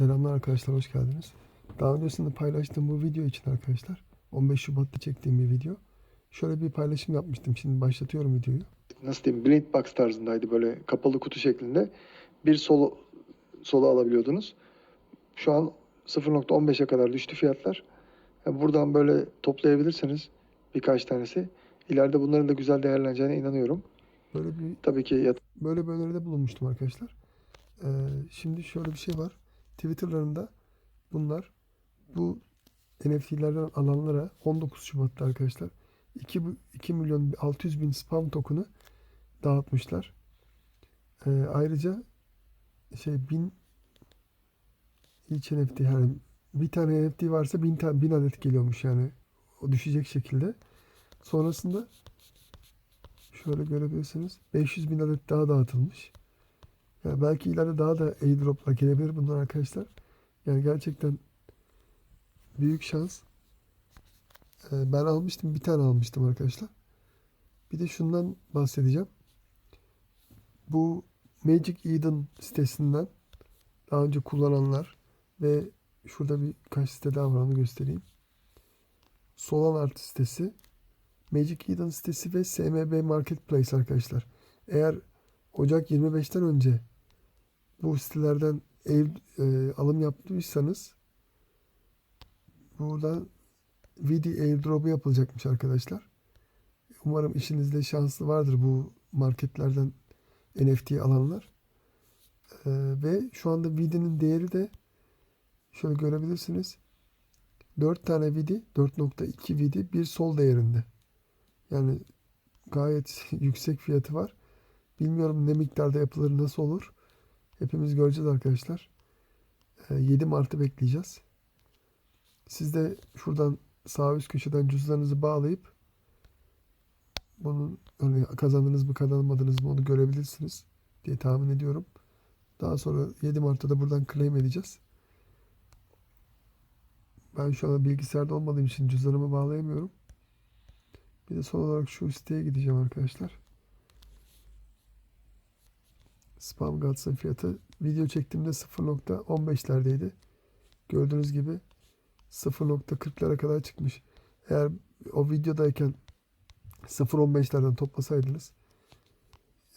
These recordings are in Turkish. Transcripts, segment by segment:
Selamlar arkadaşlar, hoş geldiniz. Daha öncesinde paylaştığım bu video için arkadaşlar, 15 Şubat'ta çektiğim bir video. Şöyle bir paylaşım yapmıştım, şimdi başlatıyorum videoyu. nasıl diyeyim blind box tarzındaydı böyle kapalı kutu şeklinde. Bir solo solo alabiliyordunuz. Şu an 0.15'e kadar düştü fiyatlar. Yani buradan böyle toplayabilirseniz birkaç tanesi ileride bunların da güzel değerleneceğine inanıyorum. Böyle bir Tabii ki yat- böyle bir öneride bulunmuştum arkadaşlar. Ee, şimdi şöyle bir şey var. Twitter'larında bunlar bu NFT'lerden alanlara 19 Şubat'ta arkadaşlar 2, 2 milyon 600 bin spam token'ı dağıtmışlar. Ee, ayrıca şey bin each NFT yani bir tane NFT varsa bin, tane, bin adet geliyormuş yani o düşecek şekilde. Sonrasında şöyle görebilirsiniz 500 bin adet daha dağıtılmış. Yani belki ileride daha da airdroplar gelebilir bunlar arkadaşlar. Yani gerçekten büyük şans. Ee, ben almıştım bir tane almıştım arkadaşlar. Bir de şundan bahsedeceğim. Bu Magic Eden sitesinden daha önce kullananlar ve şurada birkaç site daha var onu göstereyim. Solan Art sitesi, Magic Eden sitesi ve SMB Marketplace arkadaşlar. Eğer Ocak 25'ten önce bu sitelerden ev, e, alım yaptıysanız buradan VD airdrop'u yapılacakmış arkadaşlar. Umarım işinizde şanslı vardır bu marketlerden NFT alanlar. Ee, ve şu anda VD'nin değeri de şöyle görebilirsiniz. 4 tane VD, 4.2 VD bir sol değerinde. Yani gayet yüksek fiyatı var. Bilmiyorum ne miktarda yapılır, nasıl olur. Hepimiz göreceğiz arkadaşlar. Ee, 7 Mart'ı bekleyeceğiz. Siz de şuradan sağ üst köşeden cüzdanınızı bağlayıp bunun hani kazandınız mı kazanmadınız mı onu görebilirsiniz diye tahmin ediyorum. Daha sonra 7 Mart'ta da buradan claim edeceğiz. Ben şu anda bilgisayarda olmadığım için cüzdanımı bağlayamıyorum. Bir de son olarak şu siteye gideceğim arkadaşlar. Spam Gods'ın fiyatı video çektiğimde 0.15'lerdeydi. Gördüğünüz gibi 0.40'lara kadar çıkmış. Eğer o videodayken 0.15'lerden toplasaydınız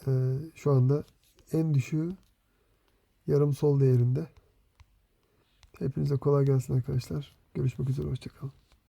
eee, şu anda en düşüğü yarım sol değerinde. Hepinize kolay gelsin arkadaşlar. Görüşmek üzere. Hoşçakalın.